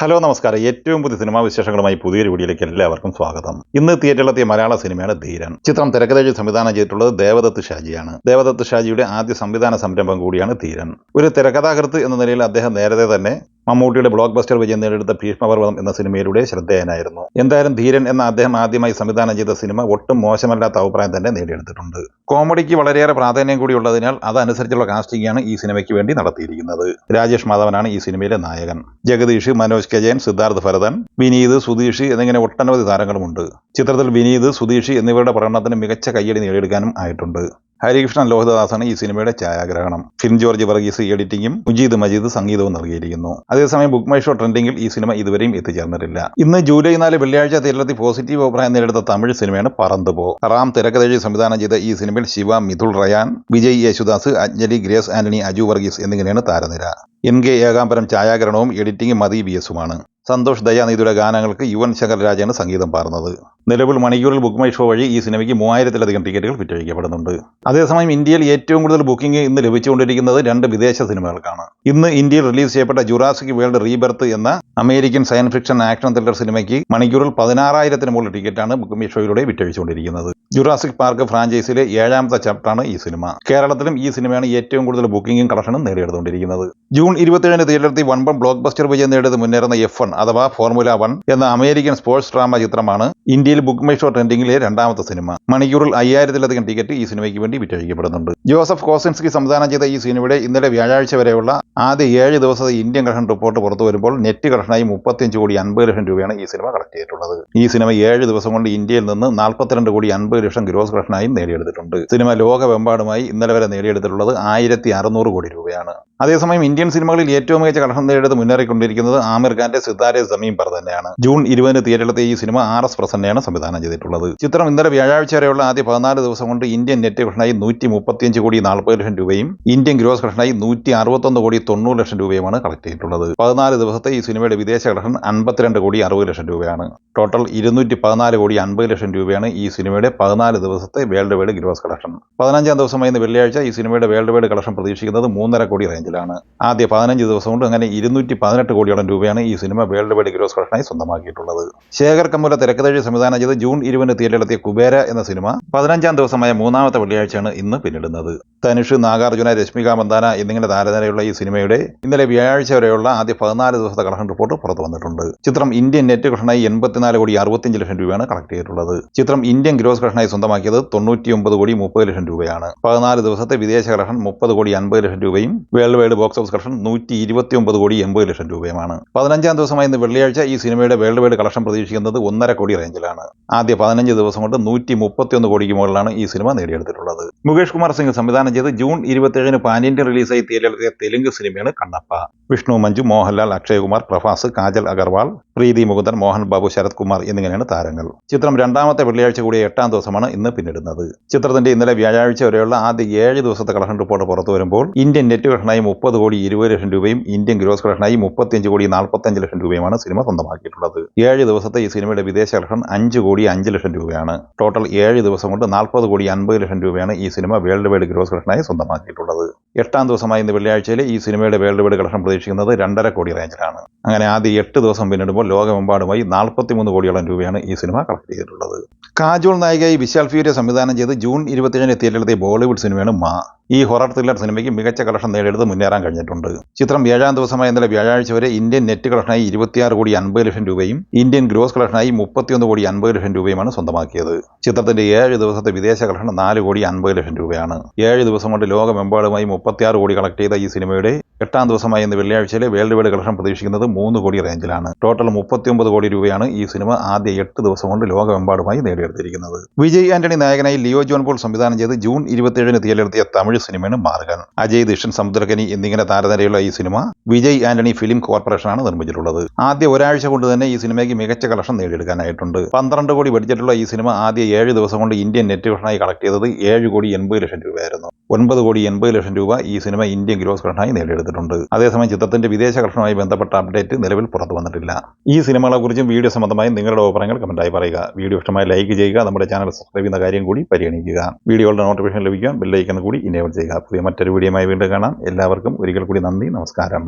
Hello നമസ്കാരം. ഏറ്റവും പുതിയ സിനിമാ വിശേഷങ്ങളുമായി പുതിയൊരു വീഡിയോയിലേക്ക് എല്ലാവർക്കും സ്വാഗതം. ഇന്ന് തിയേറ്ററിലെത്തിയ മലയാള സിനിമയാണ് ധീരൻ. ചിത്രം തിരക്കഥഴി സംവിധാനം ചെയ്തിട്ടുള്ളത് ദേവദത്ത് ഷാജിയാണ്. ദേവദത്ത് ഷാജിയുടെ ആദ്യ സംവിധാന സംരംഭം കൂടിയാണ് ധീരൻ. ഒരു തിരക്കഥാകൃത്ത് എന്ന നിലയിൽ അദ്ദേഹം നേരത്തെ തന്നെ മമ്മൂട്ടിയുടെ ബ്ലോക്ക് ബസ്റ്റർ വിജയം നേടിയെടുത്ത ഭീഷ്മപർവതം എന്ന സിനിമയിലൂടെ ശ്രദ്ധേയനായിരുന്നു. എന്തായാലും ധീരൻ എന്ന അദ്ദേഹം ആദ്യമായി സംവിധാനം ചെയ്ത സിനിമ ഒട്ടും മോശമല്ലാത്ത അഭിപ്രായം തന്നെ നേടിയെടുത്തിട്ടുണ്ട്. കോമഡിക്ക് വളരെയേറെ പ്രാധാന്യം കൂടിയുള്ളതിനാൽ അതനുസരിച്ചുള്ള കാസ്റ്റിംഗാണ് ഈ സിനിമയ്ക്ക് വേണ്ടി നടത്തിയിരിക്കുന്നത്. രാജേഷ് മാധവനാണ് ഈ സിനിമയിലെ നായകൻ. ജഗദീഷ് മനോജ് കെ സിദ്ധാർത്ഥ് ഭരതൻ വിനീത് സുധീഷ് എന്നിങ്ങനെ ഒട്ടനവധി താരങ്ങളുമുണ്ട്. ചിത്രത്തിൽ വിനീത് സുധീഷ് എന്നിവരുടെ പ്രകടനത്തിന് മികച്ച കയ്യടി നേടിയെടുക്കാനും ആയിട്ടുണ്ട്. ഹരികൃഷ്ണൻ ലോഹിതദാസാണ് ഈ സിനിമയുടെ ഛായാഗ്രഹണം. ഫിലിം ജോർജ് വർഗീസ് എഡിറ്റിംഗും മുജീദ് മജീദ് സംഗീതവും നൽകിയിരിക്കുന്നു. അതേസമയം ബുക്ക് മൈ ഷോ ട്രെൻഡിംഗിൽ ഈ സിനിമ ഇതുവരെയും എത്തിച്ചേർന്നിട്ടില്ല. ഇന്ന് ജൂലൈ നാല് വെള്ളിയാഴ്ച തിരഞ്ഞെടുത്തി പോസിറ്റീവ് അഭിപ്രായം നേടുന്ന തമിഴ് സിനിമയാണ് പറന്തുപോ. റാം തിരക്കഥഴി സംവിധാനം ചെയ്ത ഈ സിനിമയിൽ ശിവ മിഥുൾ റയാൻ വിജയ് യേശുദാസ് അഞ്ജലി ഗ്രേസ് ആന്റണി അജു വർഗീസ് എന്നിങ്ങനെയാണ് താരനിര. എൻ കെ ഏകാംബരം ഛായാഗ്രഹണവും എഡിറ്റിംഗും മതി ബി എസുമാണ്. സന്തോഷ് ദയാനിധിയുടെ ഗാനങ്ങൾക്ക് യുവൻ ശങ്കർ രാജാണ് സംഗീതം പാർന്നത്. നിലവിൽ മണിക്കൂറിൽ ബുക്ക് മൈ ഷോ വഴി ഈ സിനിമയ്ക്ക് മൂവായിരത്തിലധികം ടിക്കറ്റുകൾ വിറ്റഴിക്കപ്പെടുന്നുണ്ട് അതേസമയം ഇന്ത്യയിൽ ഏറ്റവും കൂടുതൽ ബുക്കിംഗ് ഇന്ന് ലഭിച്ചുകൊണ്ടിരിക്കുന്നത് രണ്ട് വിദേശ സിനിമകൾക്കാണ്. ഇന്ന് ഇന്ത്യയിൽ റിലീസ് ചെയ്യപ്പെട്ട ജുറാസിക് വേൾഡ് റീബർത്ത് എന്ന American science fiction action thriller സിനിമയ്ക്ക് മണിക്കൂറിൽ പതിനാറായിരത്തിന് മുകളിൽ ടിക്കറ്റാണ് ബുക്ക് മൈ ഷോയിലൂടെ വിറ്റഴിച്ചുകൊണ്ടിരിക്കുന്നത്. ജുറാസിക് പാർക്ക് ഫ്രാഞ്ചൈസിയിലെ ഏഴാമത്തെ ചാപ്റ്ററാണ് ഈ സിനിമ. കേരളത്തിലും ഈ സിനിമയാണ് ഏറ്റവും കൂടുതൽ ബുക്കിംഗും കളക്ഷനും നേടിയെടുത്തുകൊണ്ടിരിക്കുന്നത്. ജൂൺ ഇരുപത്തിയേഴിന് തിയേറ്ററിൽ വൺപം ബ്ലോക്ക് ബസ്റ്റർ വിജയം നേടിയത് മുന്നേറുന്ന എഫ് വൺ അഥവാ ഫോർമുല വൺ എന്ന അമേരിക്കൻ സ്പോർട്സ് ഡ്രാമ ചിത്രമാണ് ഇന്ത്യയിൽ ബുക്ക് മൈ ഷോ ട്രെൻഡിംഗിലെ രണ്ടാമത്തെ സിനിമ. മണിക്കൂറിൽ അയ്യായിരത്തിലധികം ടിക്കറ്റ് ഈ സിനിമയ്ക്ക് വേണ്ടി വിറ്റഴിക്കപ്പെടുന്നുണ്ട് ജോസഫ് കോസിൻസ്കി സംവിധാനം ചെയ്ത ഈ സിനിമയുടെ ഇന്നലെ വ്യാഴാഴ്ച വരെയുള്ള ആദ്യ ഏഴ് ദിവസത്തെ ഇന്ത്യൻ കളക്ഷൻ റിപ്പോർട്ട് പുറത്തു വരുമ്പോൾ നെറ്റ് കളക്ഷനായി മുപ്പത്തിയഞ്ച് കോടി അൻപത് ലക്ഷം രൂപയാണ് ഈ സിനിമ കളക്ട് ചെയ്തിട്ടുള്ളത്. ഈ സിനിമ ഏഴ് ദിവസം കൊണ്ട് ഇന്ത്യയിൽ നിന്ന് നാൽപ്പത്തിരണ്ട് കോടി അൻപത് ലക്ഷം ഗ്രോസ് കളക്ഷനായും നേടിയെടുത്തിട്ടുണ്ട്. സിനിമ ലോകമെമ്പാടുമായി ഇന്നലെ വരെ നേടിയെടുത്തിട്ടുള്ളത് ആയിരത്തി കോടി രൂപയാണ്. അതേസമയം ഇന്ത്യൻ സിനിമകളിൽ ഏറ്റവും മികച്ച കളക്ഷൻ നേടിയത് മുന്നേറിക്കൊണ്ടിരിക്കുന്നത് ആമിർ ഖാന്റെ സിതാരെ സമീം പറ തന്നെയാണ്. ജൂൺ ഇരുപതിന് തിയേറ്ററിലെത്തിയ ഈ സിനിമ ആർ എസ് പ്രസന്നയാണ് സംവിധാനം ചെയ്തിട്ടുള്ളത്. ചിത്രം ഇന്നലെ വ്യാഴാഴ്ച വരെയുള്ള ആദ്യ പതിനാല് ദിവസം കൊണ്ട് ഇന്ത്യൻ നെറ്റ് കളക്ഷനായി നൂറ്റി മുപ്പത്തിയഞ്ച് കോടി നാൽപ്പത് ലക്ഷം രൂപയും ഇന്ത്യൻ ഗ്രോസ് കളക്ഷനായി നൂറ്റി അറുപത്തൊന്ന് കോടി തൊണ്ണൂറ് ലക്ഷം രൂപയുമാണ് കളക്ട് ചെയ്തിട്ടുള്ളത്. പതിനാല് ദിവസത്തെ ഈ സിനിമയുടെ വിദേശ കളക്ഷൻ അൻപത്തിരണ്ട് കോടി അറുപത് ലക്ഷം രൂപയാണ്. ടോട്ടൽ ഇരുന്നൂറ്റി പതിനാല് കോടി അൻപത് ലക്ഷം രൂപയാണ് ഈ സിനിമയുടെ പതിനാല് ദിവസത്തെ വേൾഡ് വൈഡ് ഗ്രോസ് കളക്ഷൻ പതിനഞ്ചാം ദിവസമായ വെള്ളിയാഴ്ച ഈ സിനിമയുടെ വേൾഡ് വൈഡ് കളക്ഷൻ പ്രതീക്ഷിക്കുന്നത് മൂന്നര കോടി റേഞ്ചിലാണ് ആദ്യ പതിനഞ്ച് ദിവസം കൊണ്ട് അങ്ങനെ ഇരുന്നൂറ്റി പതിനെട്ട് കോടിയോളം രൂപയാണ് ഈ സിനിമ വേൾഡ് വൈഡ് ഗ്രോസ് കളക്ഷനായി സ്വന്തമാക്കിയിട്ടുള്ളത്. ശേഖർ കമ്മുല തിരക്കഥഴി സംവിധാനം ചെയ്ത് ജൂൺ ഇരുപതിന് തിയേറ്ററിലെത്തിയ കുബേര എന്ന സിനിമ പതിനഞ്ചാം ദിവസമായ മൂന്നാമത്തെ വെള്ളിയാഴ്ചയാണ് ഇന്ന് പിന്നിടുന്നത്. തനുഷ് നാഗാർജുന രശ്മിക മന്ദാന എന്നിങ്ങനെ താരനിരയുള്ള ഈ സിനിമയുടെ ഇന്നലെ വ്യാഴാഴ്ച വരെയുള്ള ആദ്യ പതിനാല് ദിവസത്തെ കളക്ഷൻ റിപ്പോർട്ട് പുറത്തു വന്നിട്ടുണ്ട്. ചിത്രം ഇന്ത്യൻ നെറ്റ് കളക്ഷനായി എൺപത്തിനാല് കോടി അറുപത്തിയഞ്ച് ലക്ഷം രൂപയാണ് കളക്ട് ചെയ്തിട്ടുള്ളത്. ചിത്രം ഇന്ത്യൻ ഗ്രോസ് കളക്ഷനായി സ്വന്തമാക്കിയത് തൊണ്ണൂറ്റിയൊമ്പത് കോടി മുപ്പത് ലക്ഷം രൂപയാണ്. പതിനാല് ദിവസത്തെ വിദേശ കളക്ഷൻ മുപ്പത് കോടി അൻപത് ലക്ഷം രൂപയും world wide box office collection നൂറ്റി ഇരുപത്തി ഒമ്പത് കോടി എൺപത് ലക്ഷം രൂപയുമാണ്. പതിനഞ്ചാം ദിവസമായ ഇന്ന് വെള്ളിയാഴ്ച ഈ സിനിമയുടെ വേൾഡ് വൈഡ് കളക്ഷൻ പ്രതീക്ഷിക്കുന്നത് ഒന്നര കോടി റേഞ്ചിലാണ്. ആദ്യ പതിനഞ്ച് ദിവസം കൊണ്ട് നൂറ്റി മുപ്പത്തിയൊന്ന് കോടിക്ക് മുകളിലാണ് ഈ സിനിമ നേടിയെടുത്തിട്ടുള്ളത്. മുകേഷ് കുമാർ സിംഗ് സംവിധാനം ചെയ്ത് ജൂൺ ഇരുപത്തിയേഴിന് ഇന്ത്യൻ റിലീസായി തിയേറ്ററിലെത്തിയ തെലുങ്ക് സിനിമയാണ് കണ്ണപ്പ. വിഷ്ണു മഞ്ജു മോഹൻലാൽ അക്ഷയകുമാർ പ്രഭാസ് കാജൽ അഗർവാൾ പ്രീതി മുകുന്ദൻ മോഹൻ ബാബു ശരത് കുമാർ എന്നിങ്ങനെയാണ് താരങ്ങൾ. ചിത്രം രണ്ടാമത്തെ വെള്ളിയാഴ്ച കൂടിയ എട്ടാം ദിവസമാണ് ഇന്ന് പിന്നിടുന്നത്. ചിത്രത്തിന്റെ ഇന്നലെ വ്യാഴാഴ്ച വരെയുള്ള ആദ്യ ഏഴ് ദിവസത്തെ കളക്ഷൻ റിപ്പോർട്ട് പുറത്തു വരുമ്പോൾ ഇന്ത്യൻ നെറ്റ് കളക്ഷനായി മുപ്പത് കോടി ഇരുപത് ലക്ഷം രൂപയും ഇന്ത്യൻ ഗ്രോസ് കളക്ഷനായി മുപ്പത്തിയഞ്ച് കോടി നാൽപ്പത്തഞ്ച് ലക്ഷം രൂപയുമാണ് സിനിമ സ്വന്തമാക്കിയിട്ടുള്ളത്. ഏഴ് ദിവസത്തെ ഈ സിനിമയുടെ വിദേശ കളക്ഷൻ അഞ്ച് കോടി അഞ്ച് ലക്ഷം രൂപയാണ്. ടോട്ടൽ ഏഴ് ദിവസം കൊണ്ട് നാൽപ്പത് കോടി അൻപത് ലക്ഷം രൂപയാണ് ഈ സിനിമ വേൾഡ് വൈഡ് ഗ്രോസ് കളക്ഷനായി സ്വന്തമാക്കിയിട്ടുള്ളത്. എട്ടാം ദിവസമായ ഇന്ന് വെള്ളിയാഴ്ചയിൽ ഈ സിനിമയുടെ വേൾഡ് വൈഡ് കളക്ഷൻ പ്രതീക്ഷിക്കുന്നത് രണ്ടര കോടി റേഞ്ചിലാണ്. അങ്ങനെ ആദ്യ എട്ട് ദിവസം പിന്നിടുമ്പോൾ ലോകമെമ്പാടുമായി നാൽപ്പത്തിമൂന്ന് കോടിയോളം രൂപയാണ് ഈ സിനിമ കളക്ട് ചെയ്തിട്ടുള്ളത്. കാജോൾ നായികയായി വിശാൽ ഫ്യൂരിയ സംവിധാനം ചെയ്ത് ജൂൺ ഇരുപത്തിയേഴിന് തിയേറ്ററിലെത്തിയ ബോളിവുഡ് സിനിമയാണ് മാ. ഈ ഹൊറർ ത്രില്ലർ സിനിമയ്ക്ക് മികച്ച കളക്ഷൻ നേടിയെടുത്ത് മുന്നേറാൻ കഴിഞ്ഞിട്ടുണ്ട്. ചിത്രം ഏഴാം ദിവസമായ ഇന്നലെ വ്യാഴാഴ്ച വരെ ഇന്ത്യൻ നെറ്റ് കളക്ഷനായി ഇരുപത്തിയാറ് കോടി അൻപത് ലക്ഷം രൂപയും ഇന്ത്യൻ ഗ്രോസ് കളക്ഷനായി മുപ്പത്തിയൊന്ന് കോടി അൻപത് ലക്ഷം രൂപയുമാണ് സ്വന്തമാക്കിയത്. ചിത്രത്തിന്റെ ഏഴ് ദിവസത്തെ വിദേശ കളക്ഷൻ നാല് കോടി അൻപത് ലക്ഷം രൂപയാണ്. ഏഴ് ദിവസം കൊണ്ട് ലോകമെമ്പാടുമായി മുപ്പത്തിയാറ് കോടി കളക്ട് ചെയ്ത ഈ സിനിമയുടെ എട്ടാം ദിവസമായ ഇന്ന് വെള്ളിയാഴ്ചയിലെ വേൾഡ് വൈഡ് കളക്ഷൻ പ്രതീക്ഷിക്കുന്നത് മൂന്ന് കോടി റേഞ്ചിലാണ്. ടോട്ടൽ മുപ്പത്തിയൊമ്പത് കോടി രൂപയാണ് ഈ സിനിമ ആദ്യ എട്ട് ദിവസം കൊണ്ട് ലോകമെമ്പാടുമായി നേടിയെടുത്തിരിക്കുന്നത്. വിജയ് ആന്റണി നായകനായി ലിയോ ജോൺ പോൾ സംവിധാനം ചെയ്ത് ജൂൺ ഇരുപത്തിയേഴിന് തിയേറ്ററിലെത്തിയ തമിഴ് സിനിമയാണ് മാർഗൻ. അജയ് ദിഷൻ സമുദ്രകനി എന്നിങ്ങനെ താരനിരയുള്ള ഈ സിനിമ വിജയ് ആന്റണി ഫിലിം കോർപ്പറേഷനാണ് നിർമ്മിച്ചിട്ടുള്ളത്. ആദ്യ ഒരാഴ്ച കൊണ്ട് തന്നെ ഈ സിനിമയ്ക്ക് മികച്ച കളക്ഷൻ നേടിയെടുക്കാനായിട്ടുണ്ട്. പന്ത്രണ്ട് കോടി ബഡ്ജറ്റുള്ള ഈ സിനിമ ആദ്യ ഏഴ് ദിവസം കൊണ്ട് ഇന്ത്യൻ നെറ്റ് കളക്ട് ചെയ്തത് ഏഴ് കോടി എൺപത് ലക്ഷം രൂപയായിരുന്നു. ഒൻപത് കോടി എൺപത് ലക്ഷം രൂപ ഈ സിനിമ ഇന്ത്യൻ ഗ്രോസ് കളക്ഷനായി നേടിയെടുത്തിട്ടുണ്ട്. അതേസമയം ചിത്രത്തിന്റെ വിദേശ കളക്ഷനുമായി ബന്ധപ്പെട്ട അപ്ഡേറ്റ് നിലവിൽ പുറത്തു വന്നിട്ടില്ല. ഈ സിനിമകളെക്കുറിച്ചും വീഡിയോ സംബന്ധമായി നിങ്ങളുടെ അഭിപ്രായങ്ങൾ കമന്റായി പറയുക. വീഡിയോ ഇഷ്ടമായി ലൈക്ക് ചെയ്യുക നമ്മുടെ ചാനൽ സബ്സ്ക്രൈബ് ചെയ്യുന്ന കാര്യം കൂടി പരിഗണിക്കുക. വീഡിയോകളുടെ നോട്ടിഫിക്കേഷൻ ലഭിക്കാൻ ബെല്ലൈക്കൺ കൂടി ഇനേബിൾ ചെയ്യുക. പുതിയ മറ്റൊരു വീഡിയോയുമായി വീണ്ടും കാണാം. എല്ലാവർക്കും ഒരിക്കൽ കൂടി നന്ദി നമസ്കാരം.